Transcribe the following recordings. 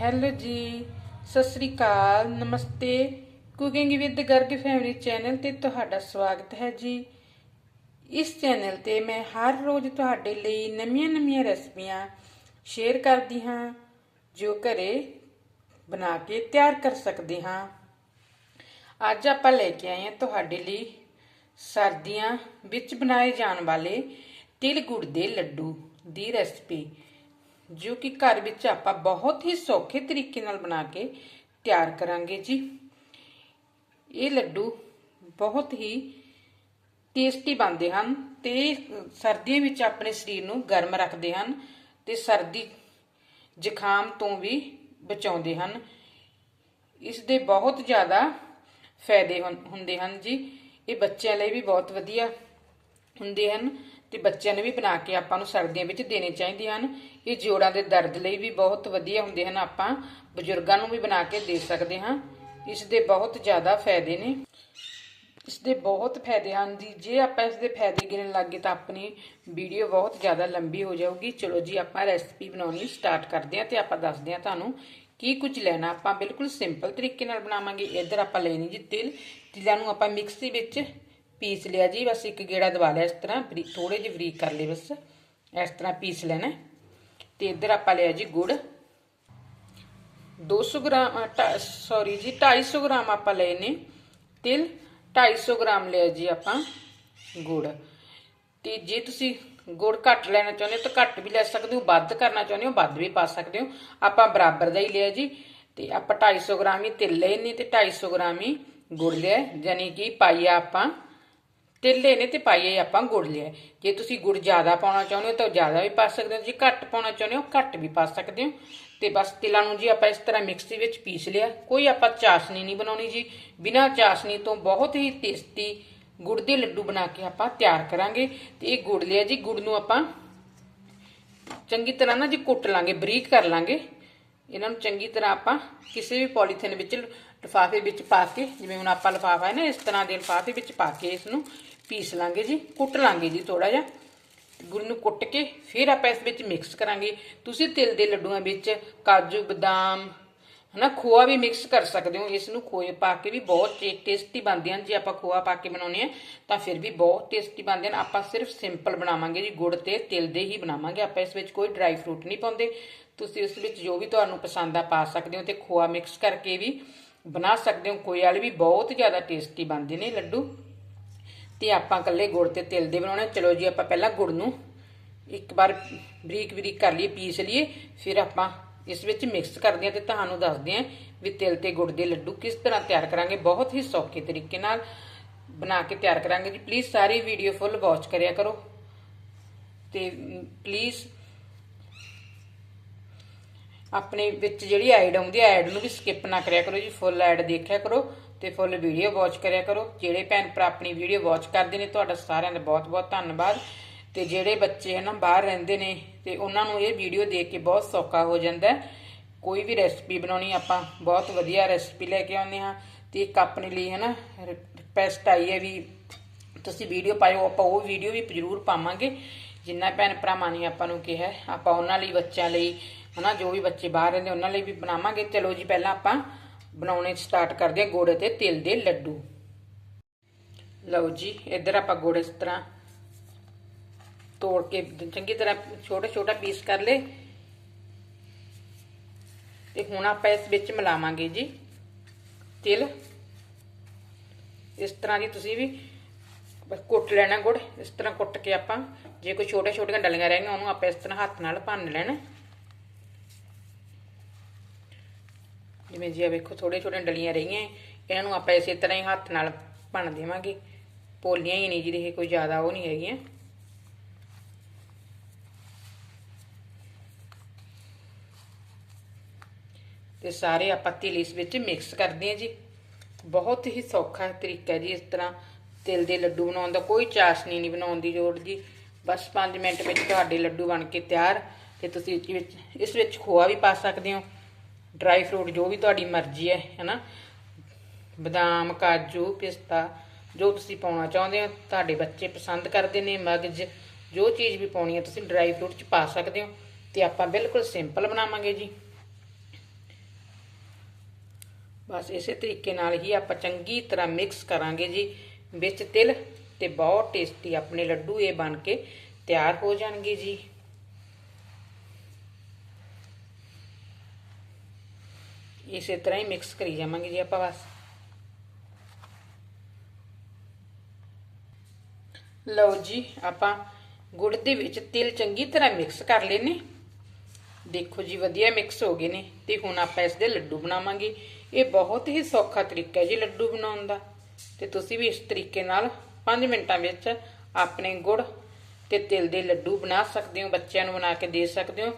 Hello ਜੀ, ਸਤਿ ਸ੍ਰੀ ਅਕਾਲ, ਨਮਸਤੇ। Cooking with Garg family channel ਤੇ ਤੁਹਾਡਾ ਸਵਾਗਤ ਹੈ ਜੀ। ਇਸ ਚੈਨਲ ਤੇ ਮੈਂ ਹਰ ਰੋਜ਼ ਤੁਹਾਡੇ ਲਈ ਨਵੀਆਂ-ਨਵੀਆਂ ਰੈਸਪੀਆਂ ਸ਼ੇਅਰ ਕਰਦੀ ਹਾਂ, ਜੋ ਘਰੇ ਬਣਾ ਕੇ ਤਿਆਰ ਕਰ ਸਕਦੇ ਹਾਂ। ਅੱਜ ਆਪਾਂ ਲੈ ਕੇ ਆਏ ਹਾਂ ਤੁਹਾਡੇ ਲਈ ਸਰਦੀਆਂ ਵਿੱਚ ਬਣਾਏ ਜਾਣ ਵਾਲੇ ਤਿਲ ਗੁੜ ਦੇ ਲੱਡੂ ਦੀ ਰੈਸਪੀ। ਜੋ ਕਿ ਘਰ ਵਿੱਚ ਆਪਾਂ ਬਹੁਤ ਹੀ ਸੌਖੇ ਤਰੀਕੇ ਨਾਲ ਬਣਾ ਕੇ ਤਿਆਰ ਕਰਾਂਗੇ ਜੀ। ਇਹ ਲੱਡੂ ਬਹੁਤ ਹੀ ਟੇਸਟੀ ਬਣਦੇ ਹਨ ਤੇ ਸਰਦੀਆਂ ਵਿੱਚ ਆਪਣੇ ਸਰੀਰ ਨੂੰ ਗਰਮ ਰੱਖਦੇ ਹਨ ਤੇ ਸਰਦੀ ਜ਼ੁਕਾਮ ਤੋਂ ਵੀ ਬਚਾਉਂਦੇ ਹਨ। ਇਸ ਦੇ ਬਹੁਤ ਜ਼ਿਆਦਾ ਫਾਇਦੇ ਹੁੰ- ਹੁੰਦੇ ਹਨ ਜੀ। ਇਹ ਬੱਚਿਆਂ ਲਈ ਵੀ ਬਹੁਤ ਵਧੀਆ ਹੁੰਦੇ ਹਨ ਤੇ ਬੱਚਿਆਂ ਨੂੰ ਵੀ ਬਣਾ ਕੇ ਆਪਾਂ ਨੂੰ ਸਰਦੀਆਂ ਵਿੱਚ ਦੇਣੇ ਚਾਹੀਦੇ ਹਨ। ਇਹ ਜੋੜਾਂ ਦੇ ਦਰਦ ਲਈ ਵੀ ਬਹੁਤ ਵਧੀਆ ਹੁੰਦੇ ਹਨ, ਆਪਾਂ ਬਜ਼ੁਰਗਾਂ ਨੂੰ ਵੀ ਬਣਾ ਕੇ ਦੇ ਸਕਦੇ ਹਾਂ। ਇਸ ਦੇ ਬਹੁਤ ਜ਼ਿਆਦਾ ਫਾਇਦੇ ਨੇ। ਇਸ ਦੇ ਬਹੁਤ ਫਾਇਦੇ ਹਨ ਜੀ। ਜੇ ਆਪਾਂ ਇਸ ਦੇ ਫਾਇਦੇ ਗਿਣਨ ਲੱਗੇ ਤਾਂ ਆਪਣੀ ਵੀਡੀਓ ਬਹੁਤ ਜ਼ਿਆਦਾ ਲੰਬੀ ਹੋ ਜਾਊਗੀ। ਚਲੋ ਜੀ, ਆਪਾਂ ਰੈਸਪੀ ਬਣਾਉਣੀ ਸਟਾਰਟ ਕਰਦੇ ਹਾਂ ਤੇ ਆਪਾਂ ਦੱਸਦੇ ਹਾਂ ਤੁਹਾਨੂੰ ਕੀ ਕੁਝ ਲੈਣਾ। ਆਪਾਂ ਬਿਲਕੁਲ ਸਿੰਪਲ ਤਰੀਕੇ ਨਾਲ ਬਣਾਵਾਂਗੇ। ਇੱਧਰ ਆਪਾਂ ਲੈਣੀ ਜੀ ਤਿਲ। ਤਿਲਾਂ ਨੂੰ ਆਪਾਂ ਮਿਕਸੀ ਵਿੱਚ ਪੀਸ ਲਿਆ ਜੀ, ਬਸ ਇੱਕ ਗੇੜਾ ਦਵਾ ਲਿਆ ਇਸ ਤਰ੍ਹਾਂ ਥੋੜੇ ਜਿਹੇ ਬਰੀਕ ਕਰ ਲਏ ਬਸ। ਇਸ ਤਰ੍ਹਾਂ ਪੀਸ ਲੈਣਾ ਤੇ ਇੱਧਰ ਆਪਾਂ ਲਿਆ ਜੀ ਗੁੜ। 200 ਗ੍ਰਾਮ ਸੌਰੀ ਜੀ 250 ਗ੍ਰਾਮ ਆਪਾਂ ਲਏ ਨੇ ਤਿਲ। 250 ਗ੍ਰਾਮ ਲਿਆ ਜੀ ਆਪਾਂ ਗੁੜ। ਤੇ ਜੇ ਤੁਸੀਂ ਗੁੜ ਘੱਟ ਲੈਣਾ ਚਾਹੁੰਦੇ ਹੋ ਤਾਂ ਘੱਟ ਵੀ ਲੈ ਸਕਦੇ ਹੋ, ਵੱਧ ਕਰਨਾ ਚਾਹੁੰਦੇ ਹੋ, ਵੱਧ ਵੀ ਪਾ ਸਕਦੇ ਹੋ। ਆਪਾਂ ਬਰਾਬਰ ਦਾ ਹੀ ਲਿਆ ਜੀ। ਤੇ ਆਪਾਂ 250 ਗ੍ਰਾਮ ਹੀ ਤਿਲ ਲਏ ਨੇ ਤੇ 250 ਗ੍ਰਾਮ ਹੀ ਗੁੜ ਲਿਆ ਯਾਨੀ ਕਿ ਪਾਈਆ ਆਪਾਂ ਤਿੱਲੇ ਨੇ ਤੇ ਪਾਈਏ ਆਪਾਂ ਗੁੜ ਲਿਆ। ਜੇ ਤੁਸੀਂ ਗੁੜ ਜ਼ਿਆਦਾ ਪਾਉਣਾ ਚਾਹੁੰਦੇ ਹੋ ਤਾਂ ਜ਼ਿਆਦਾ ਵੀ ਪਾ ਸਕਦੇ ਹੋ, ਜੇ ਘੱਟ ਪਾਉਣਾ ਚਾਹੁੰਦੇ ਹੋ ਘੱਟ ਵੀ ਪਾ ਸਕਦੇ ਹੋ। ਤੇ ਬਸ ਤਿਲਾਂ ਨੂੰ ਜੀ ਆਪਾਂ ਇਸ ਤਰ੍ਹਾਂ ਮਿਕਸੀ ਵਿੱਚ ਪੀਸ ਲਿਆ। ਕੋਈ ਆਪਾਂ ਚਾਸ਼ਨੀ ਨਹੀਂ ਬਣਾਉਣੀ ਜੀ। ਬਿਨਾਂ ਚਾਸ਼ਨੀ ਤੋਂ ਬਹੁਤ ਹੀ ਟੇਸਟੀ ਗੁੜ ਦੇ ਲੱਡੂ ਬਣਾ ਕੇ ਆਪਾਂ ਤਿਆਰ ਕਰਾਂਗੇ। ਤੇ ਇਹ ਗੁੜ ਲਿਆ ਜੀ, ਗੁੜ ਨੂੰ ਆਪਾਂ ਚੰਗੀ ਤਰ੍ਹਾਂ ਨਾ ਜੀ ਕੁੱਟ ਲਾਂਗੇ, ਬਰੀਕ ਕਰ ਲਾਂਗੇ। ਇਹਨਾਂ ਨੂੰ ਚੰਗੀ ਤਰ੍ਹਾਂ ਆਪਾਂ ਕਿਸੇ ਵੀ ਪੋਲੀਥੀਨ ਵਿੱਚ, ਲਿਫਾਫੇ ਵਿੱਚ ਪਾ ਕੇ, ਜਿਵੇਂ ਹੁਣ ਆਪਾਂ ਲਿਫਾਫਾ ਹੈ ਨਾ, ਇਸ ਤਰ੍ਹਾਂ ਦੇ ਲਿਫਾਫੇ ਵਿੱਚ ਪਾ ਕੇ ਇਸ ਨੂੰ ਪੀਸ ਲਾਂਗੇ ਜੀ, ਕੁੱਟ ਲਾਂਗੇ ਜੀ ਥੋੜਾ ਜਿਹਾ। ਗੁੜ ਨੂੰ ਕੁੱਟ ਕੇ ਫਿਰ ਆਪਾਂ ਇਸ ਵਿੱਚ ਮਿਕਸ ਕਰਾਂਗੇ। ਤੁਸੀਂ ਤਿਲ ਦੇ ਲੱਡੂਆਂ ਵਿੱਚ ਕਾਜੂ, ਬਦਾਮ, ਹਨਾ, ਖੋਆ ਵੀ ਮਿਕਸ ਕਰ ਸਕਦੇ ਹੋ। ਇਸ ਨੂੰ ਖੋਏ ਪਾ ਕੇ ਵੀ ਬਹੁਤ ਟੇਸਟੀ ਬਣਦੇ ਹਨ। ਜੇ ਆਪਾਂ ਖੋਆ ਪਾ ਕੇ ਬਣਾਉਨੇ ਆ ਤਾਂ ਫਿਰ ਵੀ ਬਹੁਤ ਟੇਸਟੀ ਬਣਦੇ ਹਨ। ਆਪਾਂ ਸਿਰਫ ਸਿੰਪਲ ਬਣਾਵਾਂਗੇ ਜੀ, ਗੁੜ ਤੇ ਤਿਲ ਦੇ ਹੀ ਬਣਾਵਾਂਗੇ। ਆਪਾਂ ਇਸ ਵਿੱਚ ਕੋਈ ਡਰਾਈ ਫਰੂਟ ਨਹੀਂ ਪਾਉਂਦੇ। ਤੁਸੀਂ ਉਸ ਵਿੱਚ ਜੋ ਵੀ ਤੁਹਾਨੂੰ ਪਸੰਦ ਆ, ਪਾ ਸਕਦੇ ਹੋ ਤੇ ਖੋਆ ਮਿਕਸ ਕਰਕੇ ਵੀ ਬਣਾ ਸਕਦੇ ਹੋ। ਕੋਈ ਵਾਲੇ ਵੀ ਬਹੁਤ ਜ਼ਿਆਦਾ ਟੇਸਟੀ ਬਣਦੇ ਨੇ ਲੱਡੂ। ਤੇ ਆਪਾਂ ਇਕੱਲੇ ਗੁੜ ਤੇ ਤਿਲ ਦੇ ਬਣਾਉਣੇ ਚਲੋ ਜੀ, ਆਪਾਂ ਪਹਿਲਾਂ ਗੁੜ ਨੂੰ ਇੱਕ ਵਾਰ ਬਰੀਕ ਬਰੀਕ ਕਰ ਲਈਏ, ਪੀਸ ਲਈਏ, ਫਿਰ ਆਪਾਂ ਇਸ ਵਿੱਚ ਮਿਕਸ ਕਰਦੇ ਹਾਂ ਤੇ ਤੁਹਾਨੂੰ ਦੱਸਦੇ ਹਾਂ ਵੀ ਤਿਲ ਤੇ ਗੁੜ ਦੇ ਲੱਡੂ ਕਿਸ ਤਰ੍ਹਾਂ ਤਿਆਰ ਕਰਾਂਗੇ। ਬਹੁਤ ਹੀ ਸੌਖੇ ਤਰੀਕੇ ਨਾਲ ਬਣਾ ਕੇ ਤਿਆਰ ਕਰਾਂਗੇ ਜੀ। ਪਲੀਜ਼ ਸਾਰੀ ਵੀਡੀਓ ਫੁੱਲ ਵਾਚ ਕਰਿਆ ਕਰੋ। ਤੇ ਪਲੀਜ਼ ਆਪਣੇ ਵਿੱਚ ਜਿਹੜੀ ਐਡ ਆਉਂਦੀ ਹੈ ਐਡ ਨੂੰ ਵੀ ਸਕਿਪ ਨਾ ਕਰਿਆ ਕਰੋ ਜੀ। ਫੁੱਲ ਐਡ ਦੇਖਿਆ ਕਰੋ। ਤੇ ਫੁੱਲ ਵੀਡੀਓ ਵਾਚ ਕਰਿਆ ਕਰੋ। ਜਿਹੜੇ ਭੈਣ ਭਰਾ ਆਪਣੀ ਵੀਡੀਓ ਵਾਚ ਕਰਦੇ ਨੇ, ਤੁਹਾਡਾ ਸਾਰਿਆਂ ਦਾ ਬਹੁਤ ਬਹੁਤ ਧੰਨਵਾਦ। ਤੇ ਜਿਹੜੇ ਬੱਚੇ ਹਨ ਬਾਹਰ ਰਹਿੰਦੇ ਨੇ, ਤੇ ਉਹਨਾਂ ਨੂੰ ਇਹ ਵੀਡੀਓ ਦੇਖ ਕੇ ਬਹੁਤ ਸੌਖਾ ਹੋ ਜਾਂਦਾ ਕੋਈ ਵੀ ਰੈਸਪੀ ਬਣਾਉਣੀ, ਆਪਾਂ ਬਹੁਤ ਵਧੀਆ ਰੈਸਪੀ ਲੈ ਕੇ ਆਉਂਦੇ ਹਾਂ। ਤੇ ਇੱਕ ਆਪਣੇ ਲਈ ਹੈ ਨਾ ਰਿਕਵੈਸਟ ਆਈ ਹੈ ਵੀ ਤੁਸੀਂ ਵੀਡੀਓ ਪਾਇਓ, ਆਪਾਂ ਉਹ ਵੀਡੀਓ ਵੀ ਜ਼ਰੂਰ ਪਾਵਾਂਗੇ। ਜਿੰਨਾ ਭੈਣ ਭਰਾਵਾਂ ਨੇ ਆਪਾਂ ਨੂੰ ਕਿਹਾ ਆਪਾਂ ਉਹਨਾਂ ਲਈ, ਬੱਚਿਆਂ ਲਈ, ਹਨਾ, ਜੋ ਵੀ ਬੱਚੇ ਬਾਹਰ ਰਹਿੰਦੇ, ਉਹਨਾਂ ਲਈ ਵੀ ਬਣਾਵਾਂਗੇ। ਚਲੋ ਜੀ, ਪਹਿਲਾਂ ਆਪਾਂ ਬਣਾਉਣੇ ਸਟਾਰਟ ਕਰਦੇ ਹਾਂ ਗੁੜ ਤੇ ਤਿਲ ਦੇ ਲੱਡੂ। ਲਓ ਜੀ, ਇੱਧਰ ਆਪਾਂ ਗੁੜ ਇਸ ਤਰ੍ਹਾਂ ਤੋੜ ਕੇ ਚੰਗੀ ਤਰ੍ਹਾਂ ਛੋਟਾ ਛੋਟਾ ਪੀਸ ਕਰ ਲੇ ਤੇ ਹੁਣ ਆਪਾਂ ਇਸ ਵਿੱਚ ਮਿਲਾਵਾਂਗੇ ਜੀ ਤਿਲ। ਇਸ ਤਰ੍ਹਾਂ ਦੀ ਤੁਸੀਂ ਵੀ ਕੁੱਟ ਲੈਣਾ ਗੁੜ। ਇਸ ਤਰ੍ਹਾਂ ਕੁੱਟ ਕੇ ਆਪਾਂ, ਜੇ ਕੋਈ ਛੋਟੇ ਛੋਟੀਆਂ ਡਲੀਆਂ ਰਹਿ ਗਈਆਂ, ਉਹਨੂੰ ਆਪਾਂ ਇਸ ਤਰ੍ਹਾਂ ਹੱਥ ਨਾਲ ਭੰਨ ਲੈਣਾ। ਜਿਵੇਂ ਜੀ ਆ ਵੇਖੋ ਥੋੜੇ ਛੋਟੇ ਡਲੀਆਂ ਰਹੀਆਂ, ਇਹਨਾਂ ਨੂੰ ਆਪਾਂ ਇਸੇ ਤਰ੍ਹਾਂ ਹੀ ਹੱਥ ਨਾਲ ਭੰਨ ਦੇਵਾਂਗੇ। ਪੋਲੀਆਂ ਹੀ ਨਹੀਂ ਜੀ ਕੋਈ ਜ਼ਿਆਦਾ ਉਹ ਨਹੀਂ ਹੈਗੀਆਂ। ਤੇ ਸਾਰੇ ਆਪਾਂ ਤਿਲ ਇਸ ਵਿੱਚ ਮਿਕਸ ਕਰਦੇ ਹਾਂ ਜੀ। ਬਹੁਤ ਹੀ ਸੌਖਾ ਤਰੀਕਾ ਜੀ ਇਸ ਤਰ੍ਹਾਂ ਤਿਲ ਦੇ ਲੱਡੂ ਬਣਾਉਣ ਦਾ, ਕੋਈ ਚਾਸ਼ਨੀ ਨਹੀਂ ਬਣਾਉਣ ਦੀ ਲੋੜ ਜੀ। ਬਸ 5 ਮਿੰਟ ਵਿੱਚ ਤੁਹਾਡੇ ਲੱਡੂ ਬਣ ਕੇ ਤਿਆਰ। ਤੇ ਤੁਸੀਂ ਇਸ ਵਿੱਚ ਖੋਆ ਵੀ ਪਾ ਸਕਦੇ ਹੋ। ਡਰਾਈ ਫਰੂਟ ਜੋ ਵੀ ਤੁਹਾਡੀ ਮਰਜ਼ੀ ਹੈ, ਹੈਨਾ? ਬਦਾਮ, ਕਾਜੂ, ਪਿਸਤਾ, ਜੋ ਤੁਸੀਂ ਪਾਉਣਾ ਚਾਹੁੰਦੇ ਹੋ, ਤੁਹਾਡੇ ਬੱਚੇ ਪਸੰਦ ਕਰਦੇ ਨੇ, ਮਗਜ, ਜੋ ਚੀਜ਼ ਵੀ ਪਾਉਣੀ ਹੈ, ਤੁਸੀਂ ਡਰਾਈ ਫਰੂਟ ਚ ਪਾ ਸਕਦੇ ਹੋ, ਤੇ ਆਪਾਂ ਬਿਲਕੁਲ ਸਿੰਪਲ ਬਣਾਵਾਂਗੇ ਜੀ। ਬਸ ਇਸੇ ਤਰੀਕੇ ਨਾਲ ਹੀ ਆਪਾਂ ਚੰਗੀ ਤਰ੍ਹਾਂ ਮਿਕਸ ਕਰਾਂਗੇ ਜੀ, ਵਿੱਚ ਤਿਲ, ਤੇ ਬਹੁਤ ਟੇਸਟੀ ਆਪਣੇ ਲੱਡੂ ਇਹ ਬਣ ਕੇ ਤਿਆਰ ਹੋ ਜਾਣਗੇ ਜੀ। ਇਸੇ ਤਰ੍ਹਾਂ ਹੀ ਮਿਕਸ ਕਰੀ ਜਾਵਾਂਗੇ ਜੀ ਆਪਾਂ ਬਸ ਲਓ ਜੀ ਆਪਾਂ ਗੁੜ ਦੇ ਵਿੱਚ ਤਿਲ ਚੰਗੀ ਤਰ੍ਹਾਂ ਮਿਕਸ ਕਰ ਲਏ ਨੇ ਦੇਖੋ ਜੀ ਵਧੀਆ ਮਿਕਸ ਹੋ ਗਏ ਨੇ ਤੇ ਹੁਣ ਆਪਾਂ ਇਸ ਦੇ ਲੱਡੂ ਬਣਾਵਾਂਗੇ ਇਹ ਬਹੁਤ ਹੀ ਸੌਖਾ ਤਰੀਕਾ ਹੈ ਜੀ ਲੱਡੂ ਬਣਾਉਣ ਦਾ ਤੇ ਤੁਸੀਂ ਵੀ ਇਸ ਤਰੀਕੇ ਨਾਲ 5 ਮਿੰਟਾਂ ਵਿੱਚ ਆਪਣੇ ਗੁੜ ਤੇ ਤਿਲ ਦੇ ਲੱਡੂ ਬਣਾ ਸਕਦੇ ਹੋ ਬੱਚਿਆਂ ਨੂੰ ਬਣਾ ਕੇ ਦੇ ਸਕਦੇ ਹੋ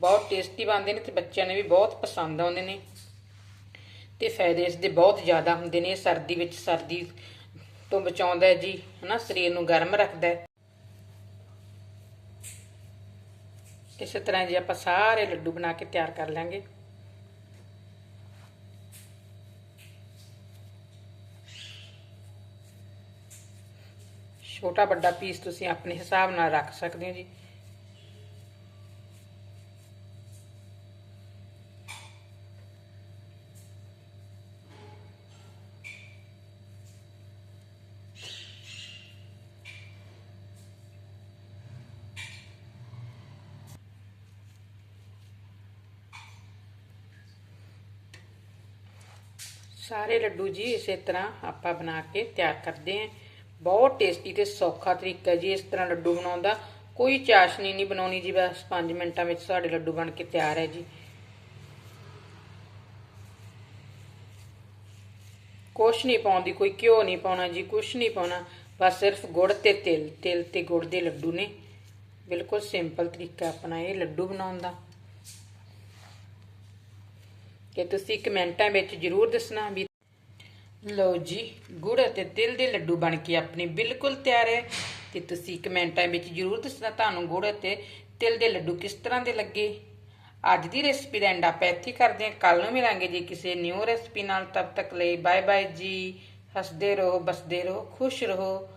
ਬਹੁਤ ਟੇਸਟੀ ਬਣਦੇ ਨੇ ਤੇ ਬੱਚਿਆਂ ਨੂੰ ਵੀ ਬਹੁਤ ਪਸੰਦ ਆਉਂਦੇ ਨੇ ਤੇ ਫਾਇਦੇ ਇਸ ਦੇ ਬਹੁਤ ਜ਼ਿਆਦਾ ਹੁੰਦੇ ਨੇ, ਸਰਦੀ ਵਿੱਚ ਸਰਦੀ ਤੋਂ ਬਚਾਉਂਦਾ ਹੈ ਜੀ, ਹਨਾ, ਸਰੀਰ ਨੂੰ ਗਰਮ ਰੱਖਦਾ ਹੈ। ਇਸੇ ਤਰ੍ਹਾਂ ਜੀ ਆਪਾਂ ਸਾਰੇ ਲੱਡੂ ਬਣਾ ਕੇ ਤਿਆਰ ਕਰ ਲਾਂਗੇ। ਛੋਟਾ ਵੱਡਾ ਪੀਸ ਤੁਸੀਂ ਆਪਣੇ ਹਿਸਾਬ ਨਾਲ ਰੱਖ ਸਕਦੇ ਹੋ ਜੀ। ਸਾਰੇ ਲੱਡੂ ਜੀ ਇਸੇ ਤਰ੍ਹਾਂ ਆਪਾਂ ਬਣਾ ਕੇ ਤਿਆਰ ਕਰਦੇ ਹਾਂ। ਬਹੁਤ ਟੇਸਟੀ ਤੇ ਸੌਖਾ ਤਰੀਕਾ ਜੀ ਇਸ ਤਰ੍ਹਾਂ ਲੱਡੂ ਬਣਾਉਣ ਦਾ। ਕੋਈ ਚਾਸ਼ਨੀ ਨਹੀਂ ਬਣਾਉਣੀ ਜੀ, ਬਸ 5 ਮਿੰਟਾਂ ਵਿੱਚ ਸਾਡੇ ਲੱਡੂ ਬਣ ਕੇ ਤਿਆਰ ਹੈ ਜੀ। ਕੁਛ ਨਹੀਂ ਪਾਉਂਦੀ, ਕੋਈ ਘਿਓ ਨਹੀਂ ਪਾਉਣਾ ਜੀ, ਕੁਛ ਨਹੀਂ ਪਾਉਣਾ। ਬਸ ਸਿਰਫ ਗੁੜ ਤੇ ਤਿਲ ਤਿਲ ਤੇ ਗੁੜ ਦੇ ਲੱਡੂ ਨੇ। ਬਿਲਕੁਲ ਸਿੰਪਲ ਤਰੀਕਾ ਆਪਣਾ ਇਹ ਲੱਡੂ ਬਣਾਉਣ ਦਾ। ਕਿ ਤੁਸੀਂ ਕਮੈਂਟਾਂ ਵਿੱਚ ਜਰੂਰ ਦੱਸਣਾ ਵੀ ਲਓ ਜੀ, ਗੁੜ ਅਤੇ ਤਿਲ ਦੇ ਲੱਡੂ ਬਣ ਕੇ ਆਪਣੀ ਬਿਲਕੁਲ ਤਿਆਰ ਹੈ। ਤੇ ਤੁਸੀਂ ਕਮੈਂਟਾਂ ਵਿੱਚ ਜਰੂਰ ਦੱਸਣਾ ਤੁਹਾਨੂੰ ਗੁੜ ਅਤੇ ਤਿਲ ਦੇ ਲੱਡੂ ਕਿਸ ਤਰ੍ਹਾਂ ਦੇ ਲੱਗੇ। ਅੱਜ ਦੀ ਰੈਸਪੀ ਦਾ ਐਂਡ ਆਪਾਂ ਇੱਥੇ ਕਰਦੇ ਹਾਂ। ਕੱਲ ਨੂੰ ਮਿਲਾਂਗੇ ਜੀ ਕਿਸੇ ਨਿਊ ਰੈਸਪੀ ਨਾਲ। ਤਬ ਤੱਕ ਲਈ ਬਾਏ ਬਾਏ ਜੀ। ਹੱਸਦੇ ਰਹੋ, ਬਸਦੇ ਰਹੋ, ਖੁਸ਼ ਰਹੋ।